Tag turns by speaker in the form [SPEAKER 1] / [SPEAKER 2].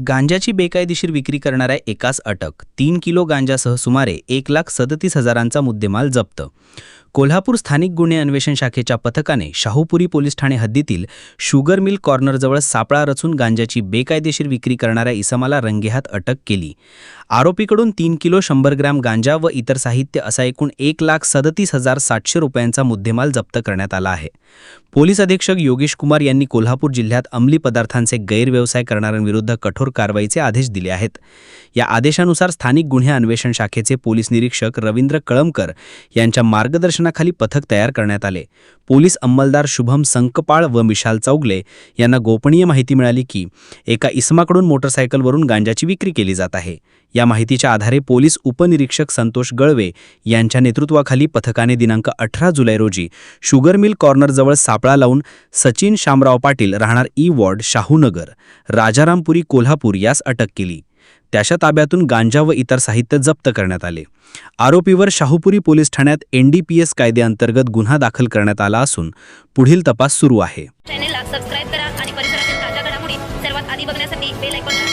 [SPEAKER 1] गांजाची बेकायदेशीर विक्री करणाऱ्या एकास अटक. तीन किलो गांजासह सुमारे एक लाख सदतीस हजारांचा मुद्देमाल जप्त. कोल्हापूर स्थानिक गुन्हे अन्वेषण शाखेच्या पथकाने शाहूपुरी पोलीस ठाणे हद्दीतील शुगर मिल कॉर्नरजवळ सापळा रचून गांजाची बेकायदेशीर विक्री करणाऱ्या इसमाला रंगेहात अटक केली. आरोपीकडून तीन किलो शंभर ग्रॅम गांजा व इतर साहित्य असा एकूण एक लाख सदतीस हजार सातशे रुपयांचा मुद्देमाल जप्त करण्यात आला आहे. पोलीस अधीक्षक योगेश कुमार यांनी कोल्हापूर जिल्ह्यात अंमली पदार्थांचे गैरव्यवसाय करणाऱ्यांविरुद्ध कठोर कारवाईचे आदेश दिले आहेत. या आदेशानुसार स्थानिक गुन्हे अन्वेषण शाखेचे पोलीस निरीक्षक रवींद्र कळमकर यांच्या मार्गदर्शन मार्गदर्शनाखाली पथक तयार करण्यात आले. पोलीस अंमलदार शुभम संकपाळ व मिशाल चौगले यांना गोपनीय माहिती मिळाली की एका इसमाकडून मोटरसायकलवरून गांजाची विक्री केली जात आहे. या माहितीच्या आधारे पोलीस उपनिरीक्षक संतोष गळवे यांच्या नेतृत्वाखाली पथकाने दिनांक अठरा जुलै रोजी शुगर मिल कॉर्नरजवळ सापळा लावून सचिन शामराव पाटील राहणार ई वॉर्ड शाहूनगर राजारामपुरी कोल्हापूर यास अटक केली. त्याच्या ताब्यातून गांजा व इतर साहित्य जप्त करण्यात आले. आरोपीवर शाहूपुरी पोलीस ठाण्यात एनडीपीएस कायद्याअंतर्गत गुन्हा दाखल करण्यात आला असून पुढील तपास सुरू आहे.
[SPEAKER 2] चॅनेलला सबस्क्राईब करा आणि परिसरातील ताज्या घडामोडी सर्वात आधी बघण्यासाठी बेल आयकॉन